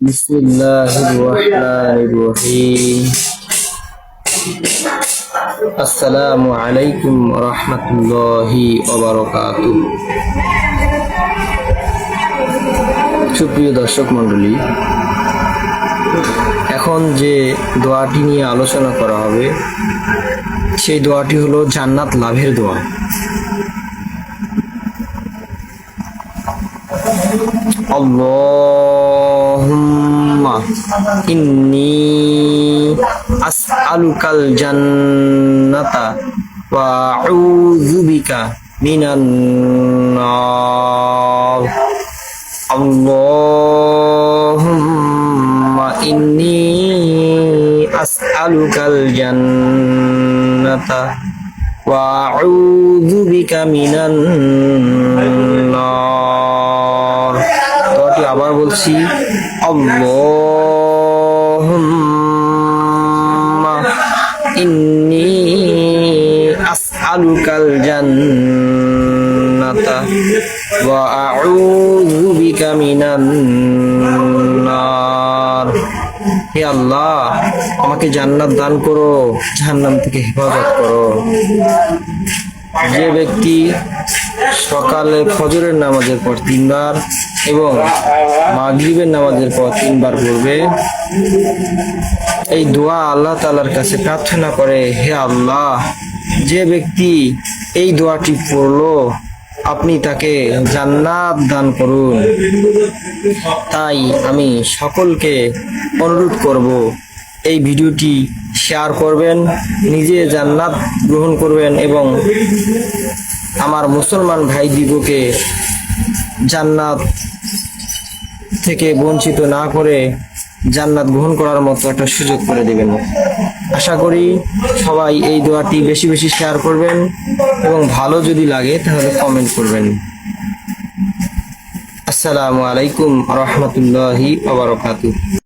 Bismillahirrahmanirrahim. আসসালামু আলাইকুম রহমতুল্লাহি সুপ্রিয় দর্শক মণ্ডলী, এখন যে দোয়াটি নিয়ে আলোচনা করা হবে, সেই দোয়াটি হলো জান্নাত লাভের দোয়া আল্লাহ inni as'alukal jannata wa a'udzubika minan nar. Allahumma inni as'alukal jannata wa a'udzubika minan nar. বলছি, আল্লাহুম্মা ইন্নী আসআলুকাল জান্নাতা ওয়া আউযু হে আল্লাহ, আমাকে জান্নাত দান করো, জাহান্নাম থেকে হেফাজত করো। যে ব্যক্তি সকালে ফজরের নামাজের পর তিনবার এবং মাগরিবের নামাজের পর তিনবার পড়বে। এই দোয়া আল্লাহ তালার কাছে প্রার্থনা করে, হে আল্লাহ, যে ব্যক্তি এই দোয়াটি পড়ল, আপনি তাকে জান্নাত দান করুন। তাই আমি সকলকে অনুরোধ করব, এই ভিডিওটি শেয়ার করবেন, নিজে জান্নাত গ্রহণ করবেন এবং আমার মুসলমান ভাই দিগকে জান্নাত থেকে বঞ্চিত না করে জান্নাত গ্রহণ করার মতো একটা সুযোগ করে দেবেন। আশা করি সবাই এই দোয়াটি বেশি বেশি শেয়ার করবেন এবং ভালো যদি লাগে তাহলে কমেন্ট করবেন। আসসালামু আলাইকুম রহমতুল্লাহি আবরকাতু